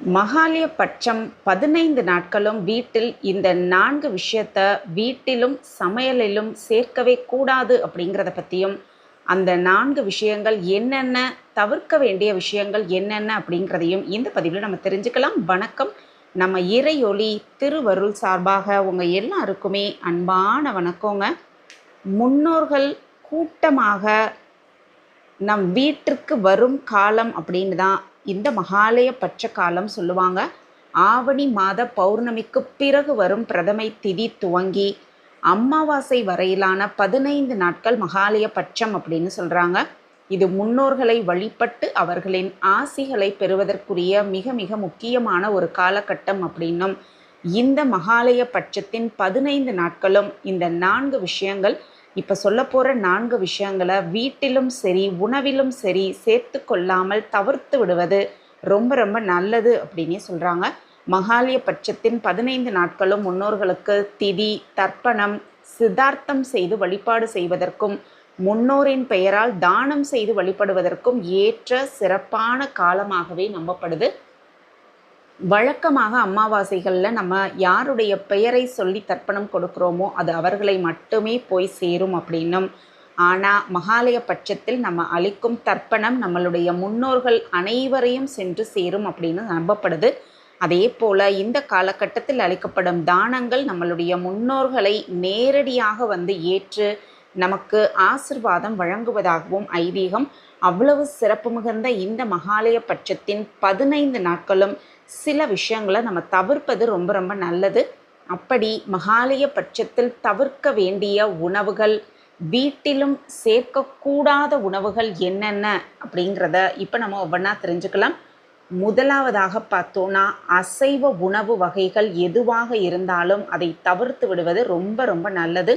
மகாலய பட்சம் பதினைந்து நாட்களும் வீட்டில் இந்த நான்கு விஷயத்த வீட்டிலும் சமையலிலும் சேர்க்கவே கூடாது அப்படிங்கிறத பற்றியும் அந்த நான்கு விஷயங்கள் என்னென்ன தவிர்க்க வேண்டிய விஷயங்கள் என்னென்ன அப்படிங்கிறதையும் இந்த பதிவில் நம்ம தெரிஞ்சுக்கலாம். வணக்கம். நம்ம இறையொளி திருவருள் சார்பாக உங்கள் எல்லாருக்குமே அன்பான வணக்கங்க. முன்னோர்கள் கூட்டமாக நம் வீட்டிற்கு வரும் காலம் அப்படின்னு தான் இந்த மகாலய பட்ச காலம் சொல்லுவாங்க. ஆவணி மாத பௌர்ணமிக்கு பிறகு வரும் பிரதமை திதி துவங்கி அமாவாசை வரையிலான பதினைந்து நாட்கள் மகாலய பட்சம் அப்படின்னு சொல்கிறாங்க இது முன்னோர்களை வழிபட்டு அவர்களின் ஆசிகளை பெறுவதற்குரிய மிக மிக முக்கியமான ஒரு காலகட்டம் அப்படின்னும் இந்த மகாலய பட்சத்தின் பதினைந்து நாட்களும் இந்த நான்கு விஷயங்கள் இப்போ சொல்ல போகிற நான்கு விஷயங்களை வீட்டிலும் சரி உணவிலும் சரி சேர்த்து கொள்ளாமல் தவிர்த்து விடுவது ரொம்ப ரொம்ப நல்லது அப்படின்னே சொல்கிறாங்க மகாலய பட்சத்தின் பதினைந்து நாட்களும் முன்னோர்களுக்கு திதி தர்ப்பணம் சித்தார்த்தம் செய்து வழிபாடு செய்வதற்கும் முன்னோரின் பெயரால் தானம் செய்து வழிபடுவதற்கும் ஏற்ற சிறப்பான காலமாகவே நம்பப்படுது. வழக்கமாக அமாவாசைகளில் நம்ம யாருடைய பெயரை சொல்லி தர்ப்பணம் கொடுக்குறோமோ அது அவர்களை மட்டுமே போய் சேரும் அப்படின்னும். ஆனால் மகாலய பட்சத்தில் நம்ம அளிக்கும் தர்ப்பணம் நம்மளுடைய முன்னோர்கள் அனைவரையும் சென்று சேரும் அப்படின்னு நம்பப்படுது. அதே போல் இந்த காலகட்டத்தில் அளிக்கப்படும் தானங்கள் நம்மளுடைய முன்னோர்களை நேரடியாக வந்து ஏற்று நமக்கு ஆசிர்வாதம் வழங்குவதாகவும் ஐதீகம் அவ்வளவு சிறப்பு மிகுந்த இந்த மகாலய பட்சத்தின் பதினைந்து நாட்களும் சில விஷயங்களை நம்ம தவிர்ப்பது ரொம்ப ரொம்ப நல்லது. அப்படி மகாலய பட்சத்தில் தவிர்க்க வேண்டிய உணவுகள் வீட்டிலும் சேர்க்கக்கூடாத உணவுகள் என்னென்ன அப்படிங்கிறத இப்போ நம்ம ஒவ்வொன்றா தெரிஞ்சுக்கலாம். முதலாவதாக பார்த்தோன்னா அசைவ உணவு வகைகள் எதுவாக இருந்தாலும் அதை தவிர்த்து விடுவது ரொம்ப ரொம்ப நல்லது.